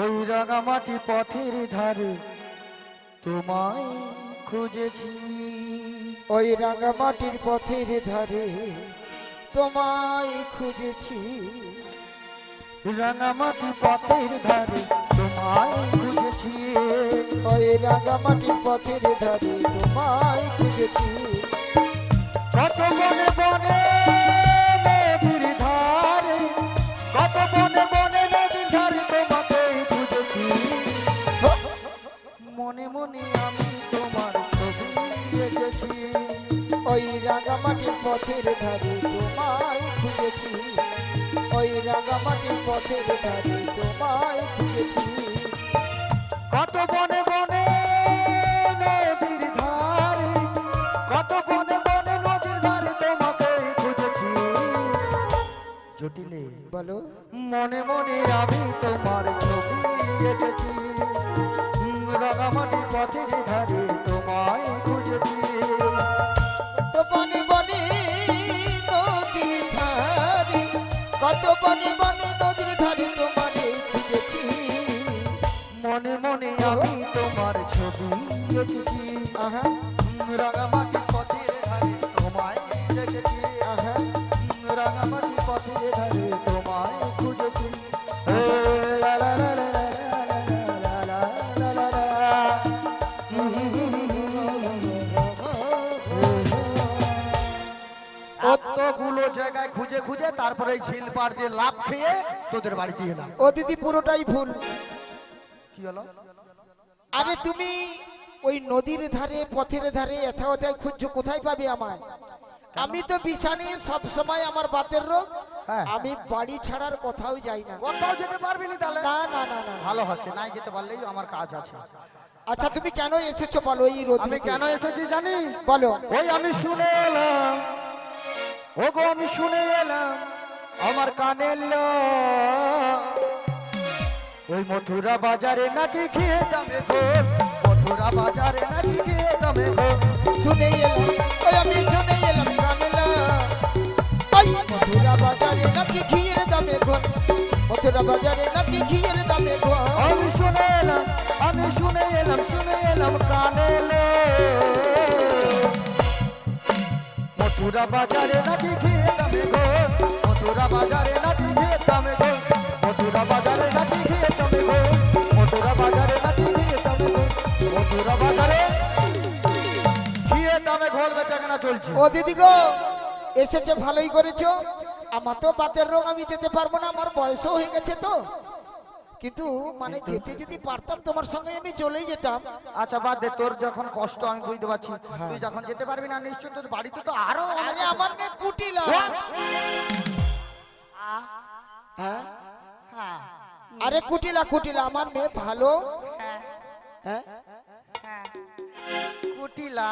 ওই রাঙামাটি পথের ধারে তোমায় খুঁজেছি। ওই রাঙামাটির পথের ধারে তোমায় খুঁজেছি। রাঙামাটি পথের ধারে তোমায় খুঁজেছি। ওই রাঙামাটির পথের ধারে তোমায় খুঁজেছি। কত বনে বনে ওই রাঙামাটির পথের ধারে তোমায় খুঁজেছি। ওই রাঙামাটির পথের ধারে তোমায় খুঁজেছি। কত বনে বনে নদীর ধারে কত বনে বনে নদীর ধারে তোমাকে খুঁজেছি। জটিলে বলো? মনে মনে আমি তোমার ছবি এঁকেছি। হুম, রাঙামাটি পথের ধারে খুঁজে খুঁজে তারপরে এই ঝিল পার দিয়ে লাভ খেয়ে তোদের বাড়িতে এলাম। ও দিদি পুরোটাই ভুল। কি হলো? আরে তুমি ওই নদীর ধারে পথের ধারে এথা ওথায় খুঁজছো কোথায় পাবে আমায়? আমি তো বিছানে সব সময় আমার বাতের রোগ। হ্যাঁ। আমি বাড়ি ছাড়ার কোথাও যাই না। কোথাও যেতে পারবি না তাহলে? না না না না। ভালো হচ্ছে নাই যেতে পারলেই আমার কাজ আছে। আচ্ছা তুমি কেন এসেছ বলো এই রোদ? আমি কেন এসেছি জানিস? বলো। ওই আমি শুনে এলাম ও গো আমি শুনে এলাম, আমার কানে ওই মথুরা বাজারে নাকি খেয়ে যাবে গো মথুরা বাজারে নাকি খেয়ে যাবে গো শুনে এলাম, ওই আমি শুনে এলাম কানলা ওই মথুরা বাজারে নাকি ঘিয়ের দামে ঘন মথুরা বাজারে নাকি ঘিয়ের দামে ঘন আমি শুনে এলাম, আমি শুনে এলাম শুনে এলাম কানে এলো মথুরা বাজারে নাকি যাবে গো? মথুরা বাজারে নাকি যাবে গো? মথুরা বাজারে নাকি যাবে গো? মথুরা বাজারে নাকি যাবে গো? মথুরা বাজারে খেয়ে দামে ঘোল বেচাকেনা চলছে। ও দিদি গো, এসেছে ভালোই করেছ। আমার তো বাতের রোগ আমি যেতে পারব না, আমার বয়সও হয়ে গেছে তো। কিন্তু মানে যেতে যদি পারতাম তোমার সঙ্গে আমি চলেই যেতাম। আচ্ছা বাদ দে তোর যখন কষ্ট আমি বুঝতে পারছি। তুই যখন যেতে পারবি না নিশ্চয় তোর বাড়িতে তো আরও আরে আমার মেয়ে কুটিলা হ্যাঁ। আরে কুটিলা কুটিলা আমার মেয়ে ভালো। হ্যাঁ। কুটিলা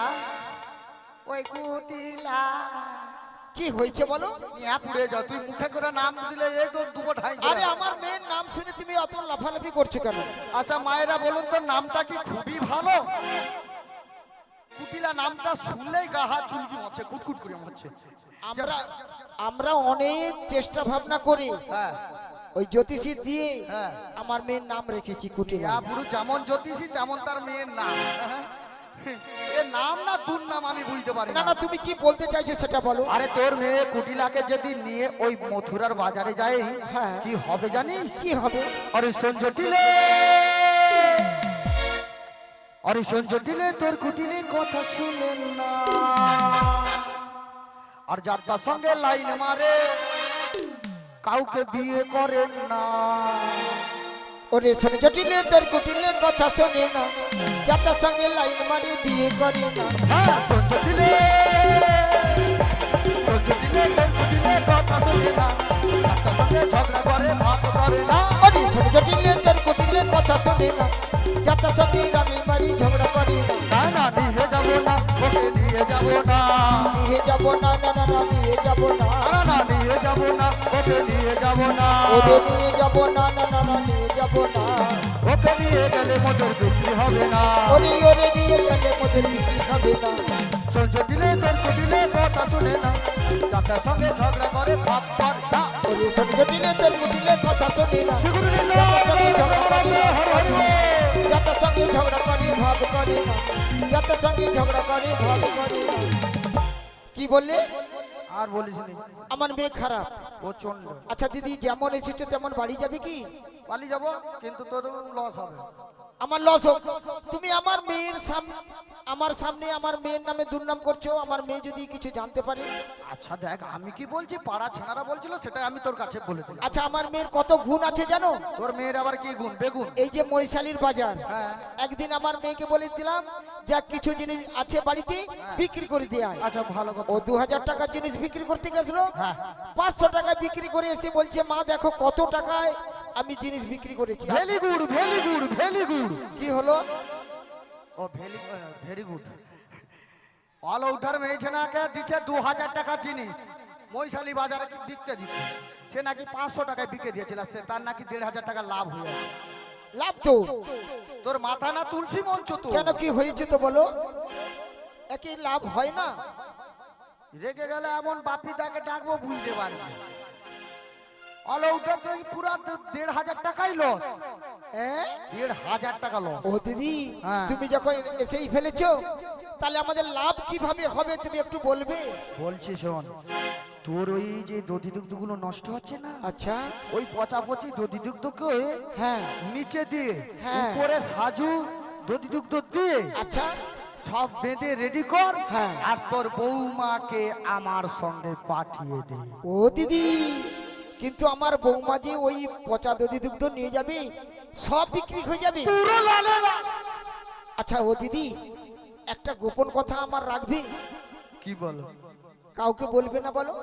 ওই কুটিলা। কি হয়েছে বলো? যাও তুই মুখে করে নাম দিলে এই তোর দুটো ঠাই আরে আমার মেয়ের নাম শুনে তুমি অত লাফালাফি করছ কেন? আচ্ছা মায়েরা বলুন তোর নামটা কি খুবই ভালো? কুটিলা নামটা শুনলেই গা হাত চুলচুম হচ্ছে কুটকুট করে হচ্ছে আমরা আমরা অনেক চেষ্টা ভাবনা করি। হ্যাঁ। ওই জ্যোতিষী দিয়ে হ্যাঁ। আমার মেয়ের নাম রেখেছি কুটিলা। পুরো যেমন জ্যোতিষী তেমন তার মেয়ের নাম। এ নাম না তোর নাম আমি বুঝতে পারি না। না তুমি কি বলতে চাইছো সেটা বলো। আরে তোর মেয়ে কুটিলাকে যদি নিয়ে ওই মথুরার বাজারে যাই হ্যাঁ। কি হবে জানিস? কি হবে? আরে সঞ্জটিলে আরে সঞ্জটিলে তোর কুটিলে কথা শুনেন না। আর যার তার সঙ্গে লাইন মারে কাউকে বিয়ে করেন না। ওরে শোনে জটিলে তোর কুটিলে কথা শোনে না। যাতার সঙ্গে লাইন মারি বিয়ে করে না। হ্যাঁ সঞ্জটিলে সঞ্জটিলে তোর কুটিলে কথা শুনে না। যার তার সঙ্গে ঝগড়া করে ভাব করে না। ওরে শোনে জটিলে তোর কুটিলে কথা শোনে না। যাতার সঙ্গে লাইন মারি ঝগড়া করে না। না না নিয়ে যাব না ওকে নিয়ে যাব না। নিয়ে যাব না না না না নিয়ে যাব না না না নিয়ে যাব না ওকে নিয়ে যাব না ওকে নিয়ে যাব না না না না নিয়ে যাব না ওকে নিয়ে গেলে মোদের বিক্রি হবে না ওরে ওরে নিয়ে গেলে মোদের বিক্রি হবে না সহ্য দিলে তর্ক দিলে কথা শুনে না যাতে সঙ্গে ঝগড়া করে ভাব পার না ওরে সহ্য দিলে তর্ক দিলে কথা শুনে না সেগুলো সঙ্গে ঝগড়া করে হর হর যাতে সঙ্গে ঝগড়া করে ভাব করে না যাতে সঙ্গে ঝগড়া করে ভাব করে না বললে? আর বলিস নি। আমার মেয়ে খারাপ। প্রচণ্ড আচ্ছা দিদি যেমন এসেছে তেমন বাড়ি যাবে কি? বাড়ি যাব কিন্তু তোর লস হবে। আমার লস হোক। তুমি আমার মেয়ের সামনে আমার সামনে আমার মেয়ের নামে দুর্নাম করছ আমার মেয়ে যদি কিছু জানতে পারে? আচ্ছা দেখ আমি কি বলছি? পাড়া ছেনারা বলছিল সেটা আমি তোর কাছে বলে দিলাম। আচ্ছা আমার মেয়ের কত গুণ আছে জানো? তোর মেয়ের আবার কি গুণ? বেগুন। এই যে মহিশালীর বাজার। হ্যাঁ। একদিন আমার মেয়েকে বলে দিলাম যা কিছু জিনিস আছে বাড়িতে বিক্রি করে দিয়ে আয়। আচ্ছা ভালো কথা। ও দু হাজার টাকার জিনিস বিক্রি করতে গেছিল। হ্যাঁ। পাঁচশো টাকা বিক্রি করে এসে বলছে মা দেখো কত টাকায় আমি জিনিস বিক্রি করেছি। Very good very good very good. কি হলো? ও very very good all outer মেয়ে ছেনাকে দিচ্ছে দু হাজার টাকার জিনিস মৈশালী বাজারে বিকতে দিচ্ছে সে নাকি পাঁচশো টাকায় বিকে দিয়েছিল সে তার নাকি দেড় হাজার টাকা লাভ হয়ে লাভ তো তোর মাথা না তুলসী মঞ্চ তো কেন কি হয়েছে তো বলো একই লাভ হয় না রেগে গেলে এমন বাপি তাকে ডাকবো বুঝতে পারবে পুরা দেড় হাজার টাকাই লস হ্যাঁ দেড় হাজার টাকা লস ও দিদি হ্যাঁ। তুমি যখন এসেই ফেলেছো তাহলে আমাদের লাভ কীভাবে হবে তুমি একটু বলবে? বলছি শোন তোর ওই যে দধি দুগ্ধগুলো নষ্ট হচ্ছে না? আচ্ছা। ওই পচা পচি দধি দুগ্ধকে হ্যাঁ। নিচে দিয়ে হ্যাঁ। উপরে সাজু দধি দুগ্ধ দিয়ে আচ্ছা। সব বেঁধে রেডি কর হ্যাঁ। আর তোর বৌমাকে আমার সঙ্গে পাঠিয়ে দে। ও দিদি। কিন্তু আমার বৌমা যে ওই পচা দধি দুগ্ধ নিয়ে যাবে সব বিক্রি হয়ে যাবে। আচ্ছা ও দিদি একটা গোপন কথা আমার রাখবি? কি বলো? কাউকে বলবে না বলো?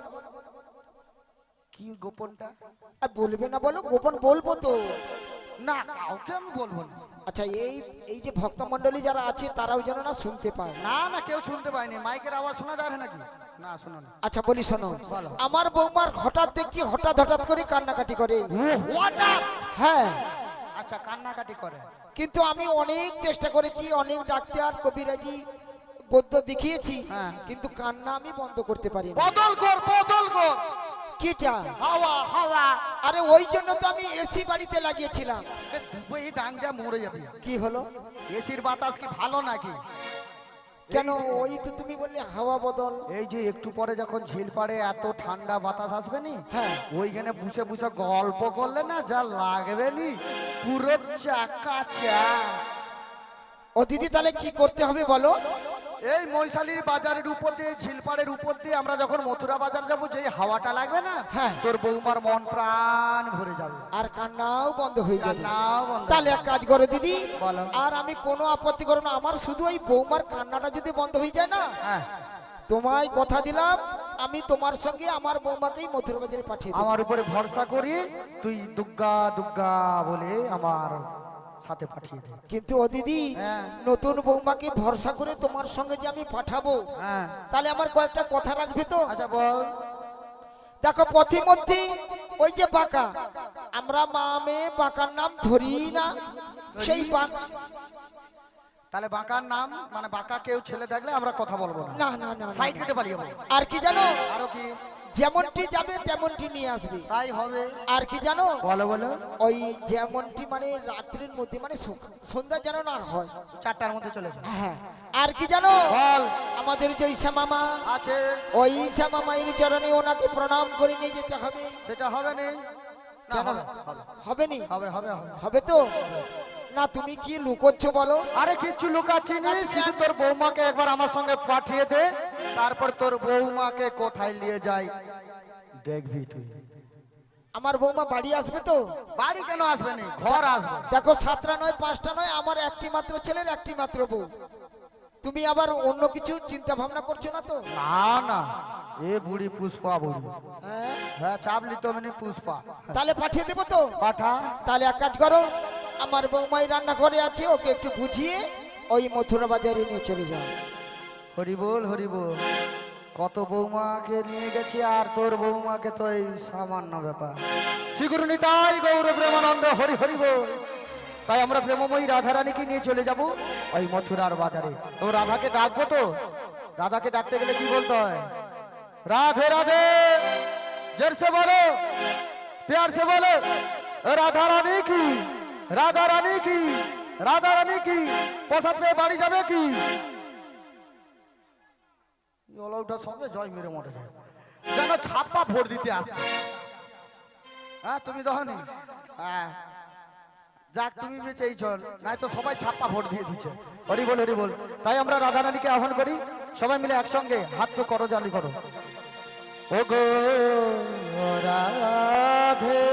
কি গোপনটা? আর বলবে না বলো গোপন বলব তো। না কাউকে আমি বলব না। আচ্ছা এই এই যে ভক্তমণ্ডলী যারা আছে তারাও যেন না শুনতে পায়। না না কেউ শুনতে পায়নি। মাইকের আওয়াজ শোনা যাবে নাকি? আচ্ছা বলি শোনো। আমার বৌমার হঠাৎ দেখছি হঠাৎ হঠাৎ করে কান্নাকাটি করে। হ্যাঁ। আচ্ছা কান্নাকাটি করে। কিন্তু আমি অনেক চেষ্টা করেছি অনেক ডাক্তার কবিরাজি বৈদ্য দেখিয়েছি হ্যাঁ। কিন্তু কান্না আমি বন্ধ করতে পারি বদল কর বদল কর। কিটা? হাওয়া হাওয়া। আরে ওই জন্য তো আমি এসি বাড়িতে লাগিয়েছিলাম। দুবই ডাঙ্গা মরে যাবে। কি হলো? এসির বাতাস কি ভালো নাকি? কেন? ওই তো তুমি বললে হাওয়া বদল। এই যে একটু পরে যখন ঝিল পাড়ে এত ঠান্ডা বাতাস আসবে নি হ্যাঁ। ওইখানে বুসে বুসে গল্প করলে না যা লাগবে নি পুরো চাকা চা ও দিদি তাহলে কি করতে হবে বলো? এই মৈশালীর বাজারের উপর দিয়ে ঝিলপাড়ের উপর দিয়ে আমরা যখন মথুরা বাজার যাব যে হাওয়াটা লাগবে না হ্যাঁ। তোর বৌমার মন প্রাণ ভরে যাবে। আর কান্নাও বন্ধ হয়ে যাবে। কান্নাও বন্ধ তাহলে এক কাজ করো দিদি বলো। আর আমি কোনো আপত্তি করো না আমার শুধু ওই বৌমার কান্নাটা যদি বন্ধ হয়ে যায় না হ্যাঁ। তোমায় কথা দিলাম আমি তোমার সঙ্গে আমার বৌমাকেই মথুরা বাজারে পাঠিয়ে দেবো। আমার উপরে ভরসা করি তুই দুগ্গা দুগ্গা বলে আমার সাথে পাঠিয়ে দে কিন্তু ও দিদি হ্যাঁ। নতুন বৌমাকে ভরসা করে তোমার সঙ্গে যে আমি পাঠাবো হ্যাঁ। তাহলে আমার কয়েকটা কথা রাখবে তো? আচ্ছা বল। দেখো পথিমধ্যে ওই যে বাঁকা আমরা মা মেয়ে বাঁকার নাম ধরি না। সেই বাঁকা তাহলে বাঁকার নাম মানে বাঁকা কেউ ছেলে দেখলে আমরা কথা বলব না। না না সাইড। কেটে পালিয়ে আর কি জানো? আরও কি? যেমনটি যাবে তেমনটি নিয়ে আসবে। তাই হবে। আর কি জানো? বলো বলো। ওই যেমনটি মানে রাত্রির মধ্যে মানে সন্ধ্যা যেন না হয়। চারটার মধ্যে চলে যাও। হ্যাঁ আর কি জানো? বল। আমাদের যে ঈশা মামা আছে। ওই ঈশা মামাইয়ের চরণে ওনাকে প্রণাম করে নিয়ে যেতে হবে। সেটা হবে না? হবে হবে। হবে নি? হবে হবে হবে। হবে তো? না তুমি কি লুকোচ্ছ বলো? আরে কিছু লুকাচ্ছি না শুধু তোর বৌমাকে একবার আমার সঙ্গে পাঠিয়ে দে তারপর তোর বৌমাকে কোথায় নিয়ে যাই। দেখবি তুই। আমার বৌমা বাড়ি আসবে তো? বাড়ি কেন আসবে নি? ঘর আসবে। দেখো সাতটা নয় পাঁচটা নয় আমার একটি মাত্র ছেলের একটি মাত্র বউ। তুমি আবার অন্য কিছু চিন্তা ভাবনা করছ না তো? না না এ বুড়ি পুষ্পা বুড়ি। হ্যাঁ? হ্যাঁ চাপলি তো মানে পুষ্পা। তাহলে পাঠিয়ে দেবো তো? পাঠা। তাহলে এক কাজ করো আমার বৌমাই রান্না করে আছে, ওকে একটু বুঝিয়ে ওই মথুরা বাজারে নিয়ে চলে যাও। হরিবোল হরিবোল কত বৌমাকে নিয়ে গেছি আর তোর বৌমাকে তো এই সামান্য ব্যাপার। শ্রীগুরুনি নিতাই গৌর প্রেমানন্দ, হরি হরি বল। তাই আমরা প্রেমময়ী রাধারানীকে নিয়ে চলে যাব ওই মথুরার বাজারে। তো রাধাকে ডাকবো তো? রাধাকে ডাকতে গেলে কি বলতে হয়? রাধে রাধে, জেরসে বলো, পেয়ারসে বলো রাধা রানী কি? রাধা রানী কি রাধা রানী কি প্রসাদ পেয়ে বাড়ি যাবে কি সবে জয় মেরে মরে যেন ছাপা ভোট দিতে হ্যাঁ তুমি হ্যাঁ যাক তুমি বেঁচেইছ নাই তো সবাই ছাপ্পা ভোট দিয়ে দিচ্ছে হরি বল হরি বল তাই আমরা রাধা রানীকে আহ্বান করি সবাই মিলে একসঙ্গে হাত তো করো জানি করো ও গো রাধে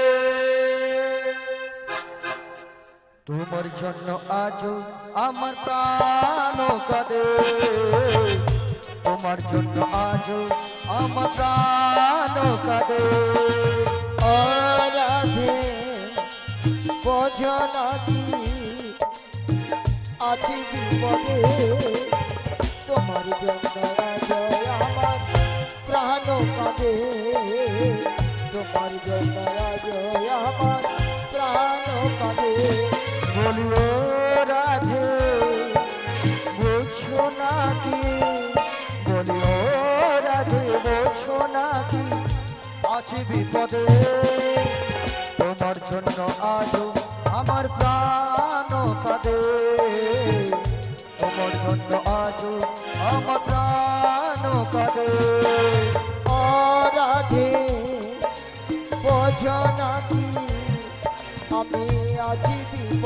তোমার জন্য আজ আমার প্রাণ কাঁদে। তোমার জন্য আজ আমার প্রাণ কাঁদে। রাধে বোঝো নাকি আছি বিপদে। তোমার জন্য আমার প্রাণ কাঁদে। বলিও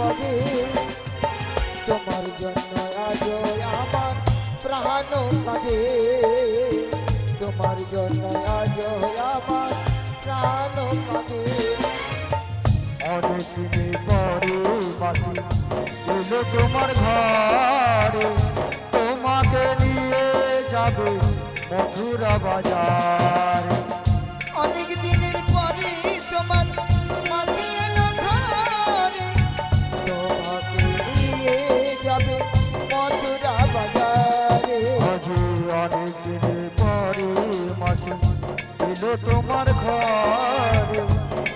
বিপদে তোমার জন্য আজ আমার প্রাণ কাঁদে। তোমার জন্য আজ আমার প্রাণ কাঁদে। অনেক পরে বাসি এলো তোমার ঘরে। তোমাকে নিয়ে যাবে মথুরা বাজারে। অনেক দিনের পরে তোমার এলো তোমার ঘরে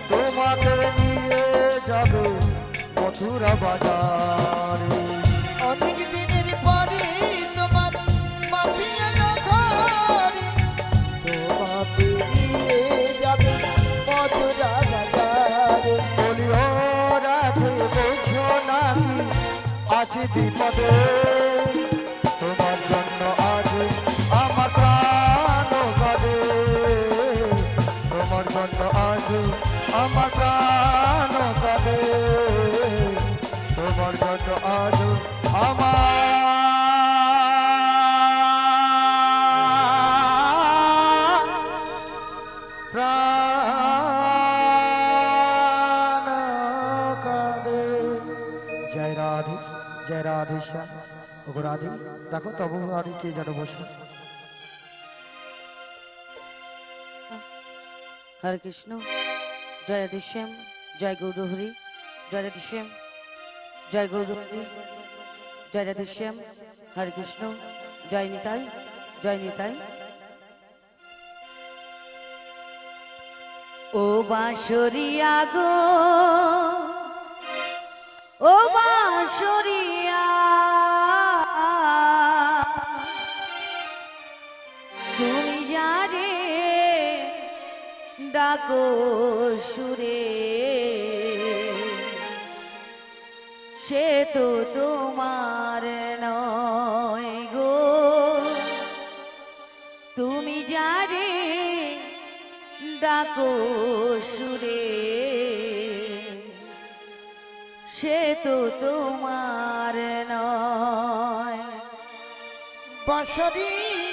তোমাকে নিয়ে যাবে মথুরা বাজারে। অনেক দিনের পরে তোমার এলো ঘরে। তোমাকে নিয়ে যাবে মথুরা বাজারে। বোঝো নাকি আছি বিপদে দেখো তবু আরে কে যেন বসে হরে কৃষ্ণ, জয় রাধেশ্যাম জয় গৌরহরি, জয় রাধেশ্যাম জয় গৌরহরি, জয় রাধেশ্যাম হরে কৃষ্ণ, জয় নিতাই জয় নিতাই। ও বাঁশরিয়া গো, ও বাঁশরিয়া ডাকো সুরে সে তো তোমার নয় গো। তুমি যারে ডাকো সুরে। সে তো তোমার নয়। বাঁশরিয়া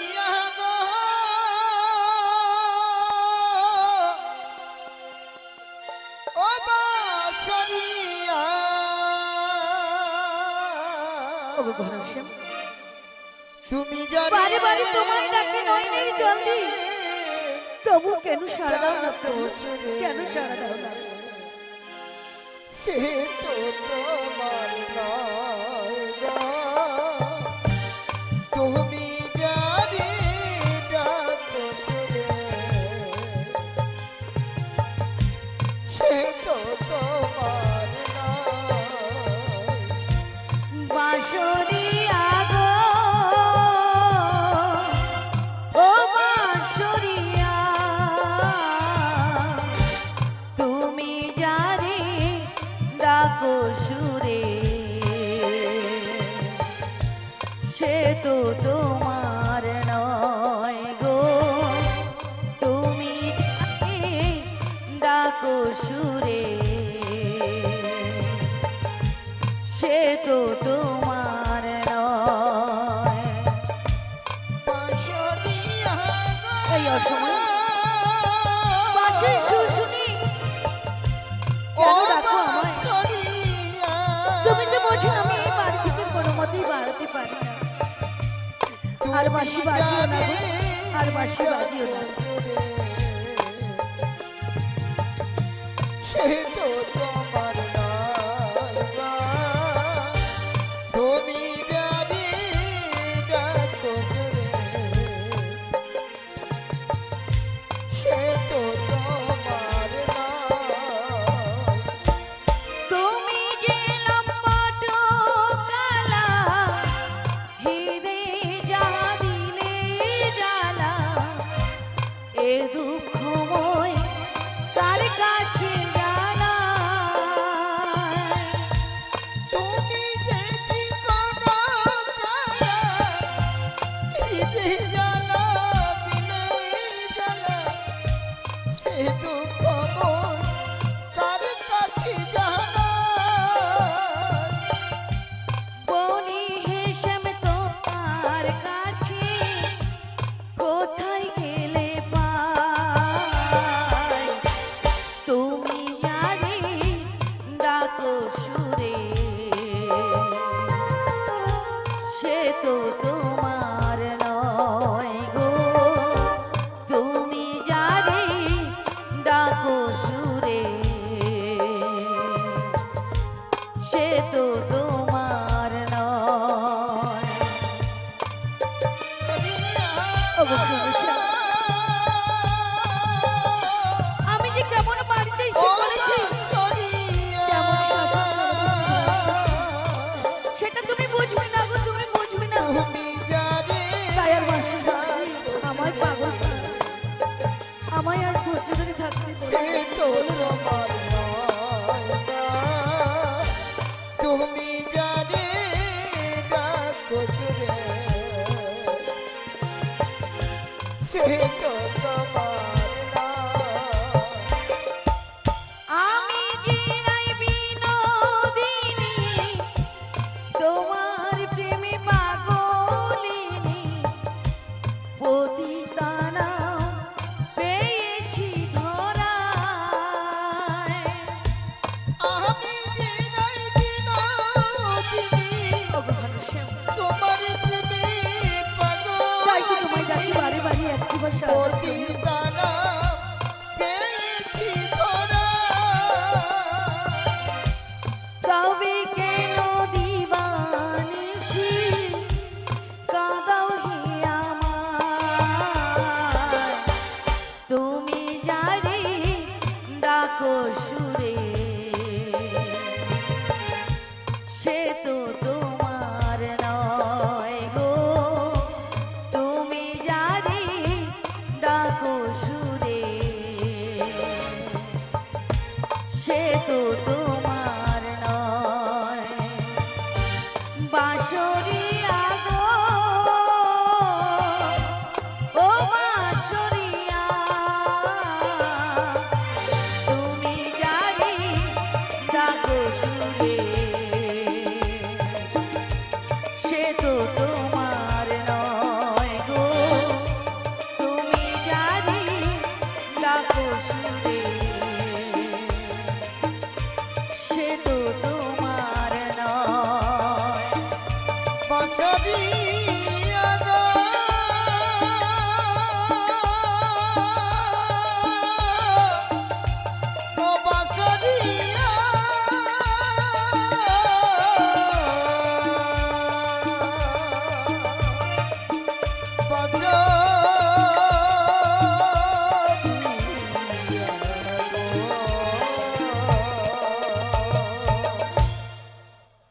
ঘনশ্যাম তুমি বারে বারে তোমায় ডাকে নয়নের জলদি। তবু কেন সাড়া দাও না প্রভু কেন সাড়া দাও না? সে তো তোমার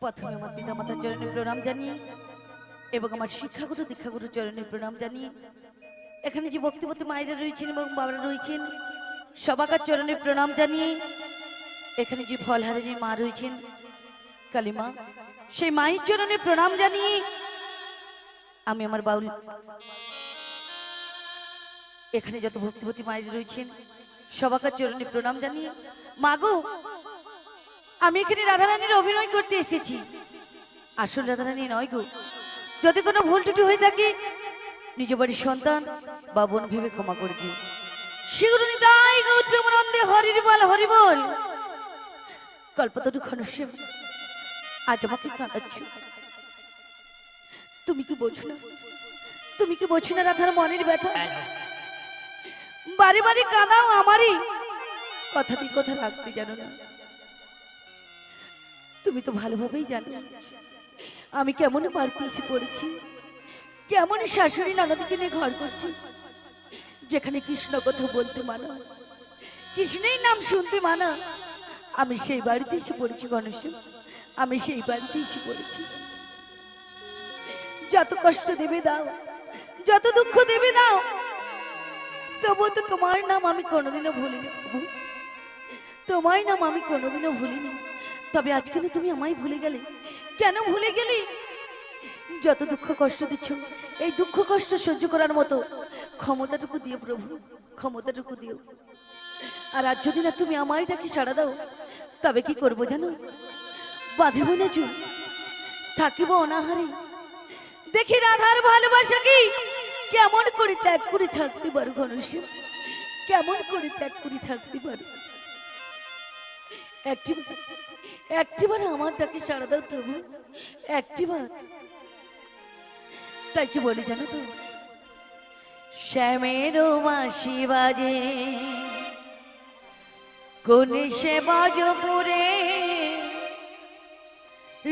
প্রথমে আমার পিতামাতার চরণে প্রণাম জানিয়ে এবং আমার শিক্ষাগুরু দীক্ষাগুরু চরণে প্রণাম জানিয়ে এখানে যে বক্তব্য মায়েরা রয়েছেন এবং বাবারা রয়েছেন, সবাকার চরণে প্রণাম জানিয়ে এখানে যে ফলহারিণী মা রয়েছেন, কালিমা, সেই মায়ের চরণে প্রণাম জানিয়ে আমি আমার বাউল এখানে যত ভক্তিপতি মায়ের রয়েছেন সবাকার চরণে প্রণাম জানিয়ে, মাগো, আমি এখানে রাধারানীর অভিনয় করতে এসেছি। আসল রাধারানী নয় গো, যদি কোনো ভুল ত্রুটি হয়ে থাকে, নিজ বাড়ির সন্তান বা বোন ভেবে ক্ষমা করে দিও। শীঘ্র নিতাই গৌত্রমনন্দে হরির বল, হরি বল। কল্পতরু ঘনশ্যাম, আজ আমাকে কাঁদাচ্ছ। তুমি কি বোঝো না? তুমি কি বোঝো না রাধার মনের ব্যথা? বারে বারে কাঁদাও আমারই। কথা দিয়ে কথা রাখতে জানো না। তুমি তো ভালোভাবেই জানো। আমি কেমন বাড়িতে এসে পড়েছি, কেমন শাশুড়ি নানাদিকে নিয়ে ঘর করছি। যেখানে কৃষ্ণ কথা বলতে মানা, কৃষ্ণের নাম শুনতে মানা। আমি সেই বাড়িতে এসে পড়েছি গণেশ। আমি সেই বাড়িতে এসে পড়েছি। যত কষ্ট দেবে দাও, যত দুঃখ দেবে দাও তবু তো তোমার নাম আমি কোনোদিনও ভুলিনি। তোমার নাম আমি কোনোদিনও ভুলিনি। তবে আজকে তুমি আমায় ভুলে গেলে? কেন ভুলে গেলি? যত দুঃখ কষ্ট দিচ্ছ, এই দুঃখ কষ্ট সহ্য করার মতো ক্ষমতাটুকু দিও প্রভু, ক্ষমতাটুকু দিও। আর আজ যদি না তুমি আমায় ডাকি সাড়া দাও, তবে কি করব জানো? বাঁধিব না চুল থাকিব অনাহারে। দেখি রাধার ভালোবাসা কি? কেমন করে ত্যাগ করে থাকতে পারো ঘনশ্যাম? কেমন করে ত্যাগ করে থাকতে পারো? একটিবার আমার ডাকে সাড়া দাও প্রভু তাই কি বলি জানো তো? শ্যামেরও বাঁশি বাজে, কোন সে বজপুরে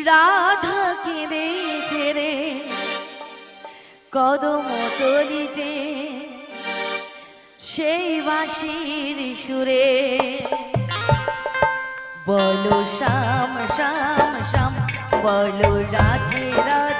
রাধাকে দেখে রে। কদম তলিতে সেই বাঁশির সুরে। বলো শাম শাম শ্যাম বলো রাধে রাধে।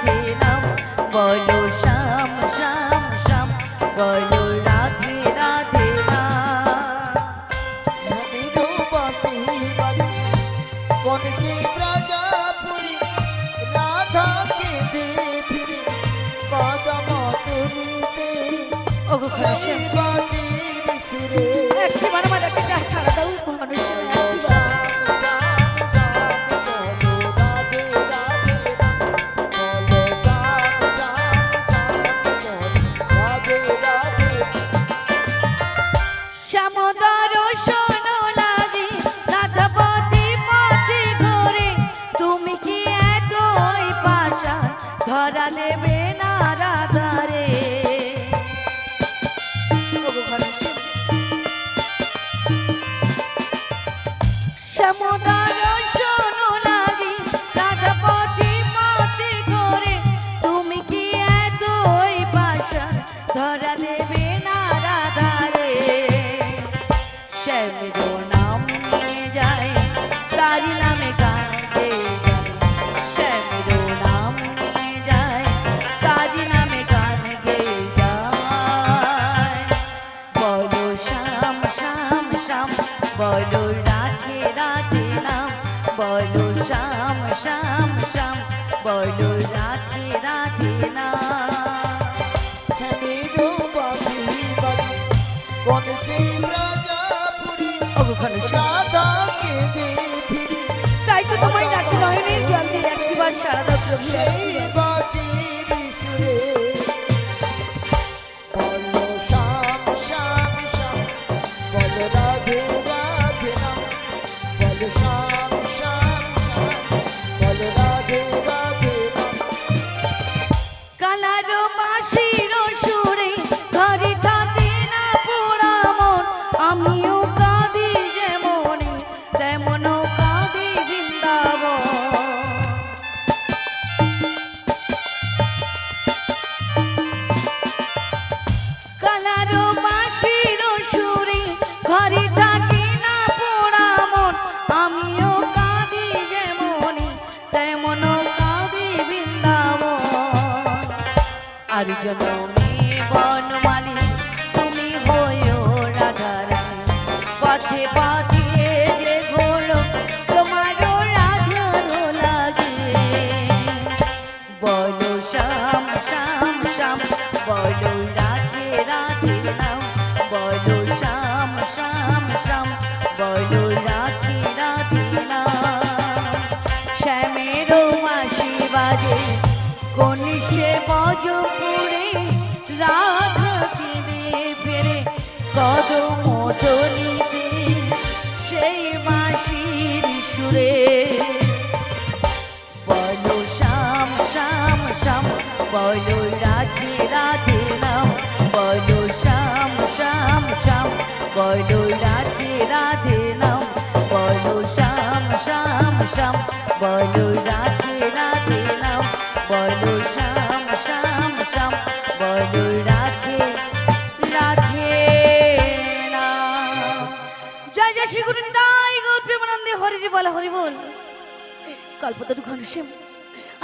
ঘনশ্যাম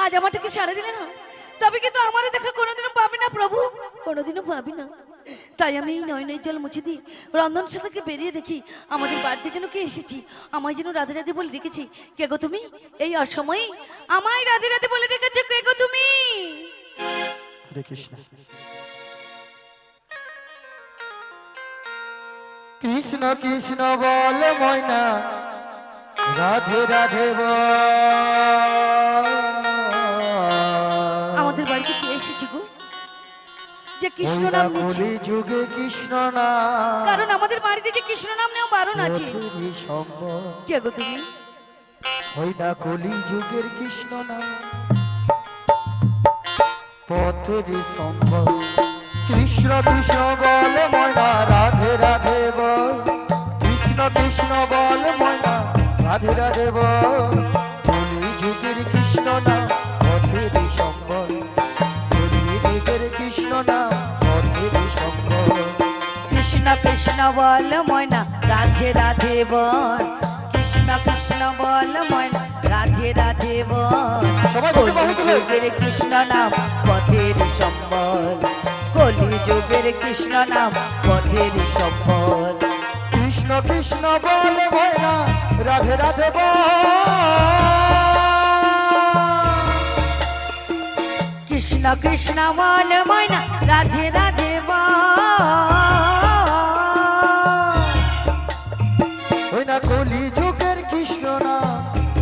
আজ আমারটাকে সারা দিলে না তবে কিন্তু আমার দেখা কোনোদিনও পাবি না প্রভু। কোনোদিনও পাবি না। তাই আমি এই নয়নের জল মুছে দিই রন্ধন সাথে বেরিয়ে দেখি আমাদের বাড়িতে যেন কে এসেছি। আমায় যেন রাধে রাধে বলে রেখেছি কে গো তুমি? এই অসময়ে আমায় রাধে রাধে বলে রেখেছো কে গো তুমি? কৃষ্ণ কৃষ্ণ কৃষ্ণ বল ময়না রাধে রাধে আমাদের বাড়িতে কে এসেছি গো? যে কৃষ্ণ নাম নিচ্ছে কলি যুগে কৃষ্ণ না কারণ আমাদের বাড়িতে যে কৃষ্ণ নাম নেওয়া বারণ আছে। কে গো তুমি? ওই না কলি যুগের কৃষ্ণ না পথেরই সম্ভব কৃষ্ণ কৃষ্ণ বল ময়না রাধে রাধে বল। কৃষ্ণ কৃষ্ণ বল ময়না রাধে রাধে বল কলি যুগের কৃষ্ণ না পথেরই সম্ভব কলি যুগের কৃষ্ণ না পথেরই সম্ভব কৃষ্ণ কৃষ্ণ বল ময়না রাধে রাধে বল। কৃষ্ণ কৃষ্ণ বল ময়না রাধে রাধে বল। যুগের কৃষ্ণ নাম পথের সম্বল। কলি যুগের কৃষ্ণ নাম পথের সম্বল। কৃষ্ণ কৃষ্ণ বল ময়না রাধে রাধে কৃষ্ণ কৃষ্ণ বল ময়না রাধে রাধে না কলি যুগের কৃষ্ণ না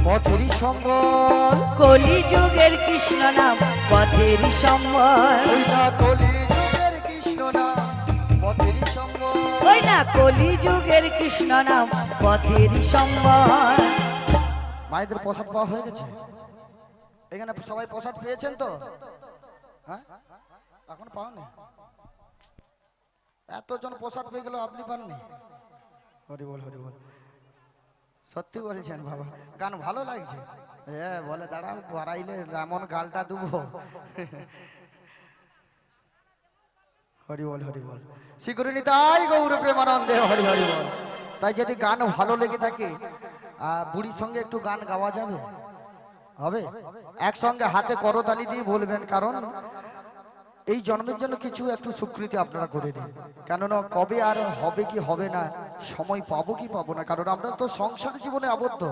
পথেরই সম্বল। কলি যুগের কৃষ্ণ নাম পথের সম্বল। না কলি কলি যুগের কৃষ্ণ নাম পথের সম্বল। মায়েদের প্রসাদ পাওয়া হয়ে গেছে? এখানে সবাই প্রসাদ পেয়েছেন তো? হ্যাঁ? এখন পাওনি? এতজন প্রসাদ পেয়ে গেল আপনি পাননি? হরি বল হরি বল। সত্যি বলছেন বাবা, গান ভালো লাগছে। হ্যাঁ বলে দাঁড়াও বাড়াইলে এমন গালটা দেবো। হরি বল হরি বল। শিগুরিনি তাই গৌর প্রেমানন্দে, হরি হরি বল। তাই যদি গান ভালো লেগে থাকে বুড়ির সঙ্গে একটু গান গাওয়া যাবে? হবে? একসঙ্গে হাতে করতালি দিয়ে বলবেন, কারণ এই জন্মের জন্য কিছু একটু স্বীকৃতি আপনারা করে দিন কেননা কবে আর হবে কি হবে না, সময় পাবো কি পাবো না, কারণ আমরা তো সংসার জীবনে আবদ্ধ।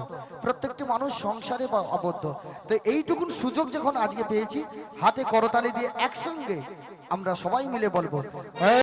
প্রত্যেকটি মানুষ সংসারে আবদ্ধ। তো এইটুকুন সুযোগ যখন আজকে পেয়েছি, হাতে করতালি দিয়ে একসঙ্গে আমরা সবাই মিলে বলব